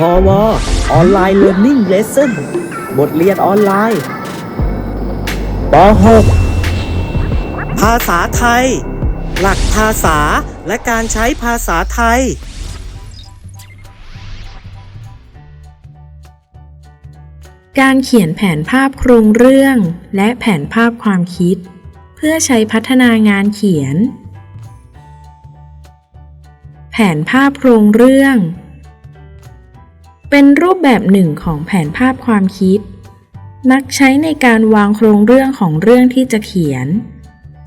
พอวออนไลน์เรียน i ิ g เลสเซ่นบทเรียนออนไลน์ป .6 ภาษาไทย หลักภาษาและการใช้ภาษาไทย การเขียนแผนภาพโครงเรื่องและแผนภาพความคิด เพื่อใช้พัฒนางานเขียน แผนภาพโครงเรื่อง เป็นรูปแบบหนึ่งของแผนภาพความคิด มักใช้ในการวางโครงเรื่องของเรื่องที่จะเขียน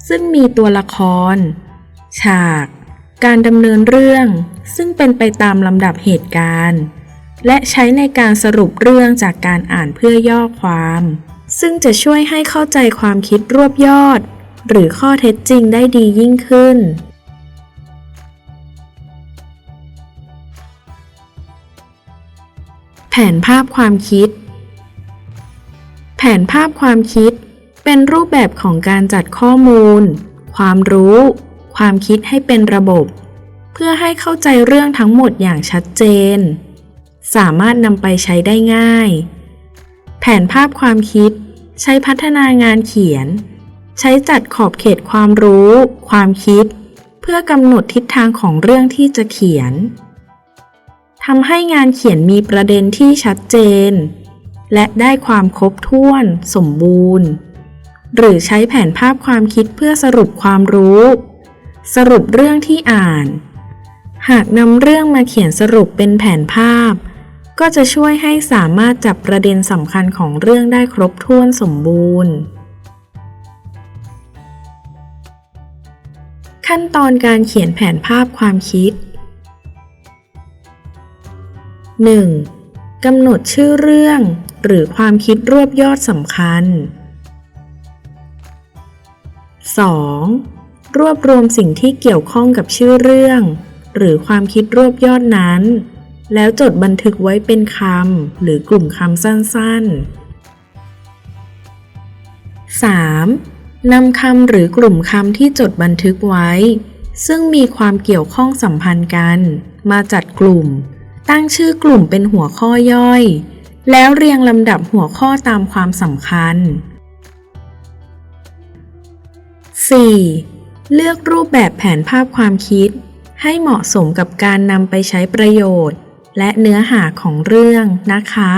ซึ่งมีตัวละคร ฉาก การดำเนินเรื่อง ซึ่งเป็นไปตามลำดับเหตุการณ์ และใช้ในการสรุปเรื่องจากการอ่านเพื่อย่อความ ซึ่งจะช่วยให้เข้าใจความคิดรวบยอด หรือข้อเท็จจริงได้ดียิ่งขึ้น ผนภาพความคิด แผนภาพความคิด เป็นรูปแบบของการจัดข้อมูล ความรู้ ความคิดให้เป็นระบบ เพื่อให้เข้าใจเรื่องทั้งหมดอย่างชัดเจน สามารถนำไปใช้ได้ง่าย แผนภาพความคิด ใช้พัฒนางานเขียน ใช้จัดขอบเขตความรู้ ความคิด เพื่อกำหนดทิศทางของเรื่องที่จะเขียน ทำให้งานเขียนมีประเด็นที่ชัดเจน และได้ความครบถ้วน สมบูรณ์ หรือใช้แผนภาพความคิดเพื่อสรุปความรู้ สรุปเรื่องที่อ่าน หากนำเรื่องมาเขียนสรุปเป็นแผนภาพ ก็จะช่วยให้สามารถจับประเด็นสำคัญของเรื่องได้ครบถ้วนสมบูรณ์ ขั้นตอนการเขียนแผนภาพความคิด 1. กำหนดชื่อเรื่องหรือความคิดรวบยอดสำคัญ 2. รวบรวมสิ่งที่เกี่ยวข้องกับชื่อเรื่อง หรือความคิดรวบยอดนั้น แล้วจดบันทึกไว้เป็นคำหรือกลุ่มคำสั้น ๆ 3. นำคำหรือกลุ่มคำที่จดบันทึกไว้ ซึ่งมีความเกี่ยวข้องสัมพันธ์กัน มาจัดกลุ่ม ตั้งชื่อกลุ่มเป็นหัวข้อย่อย แล้วเรียงลำดับหัวข้อตามความสำคัญ 4. เลือกรูปแบบแผนภาพความคิด ให้เหมาะสมกับการนำไปใช้ประโยชน์ และเนื้อหาของเรื่องนะคะ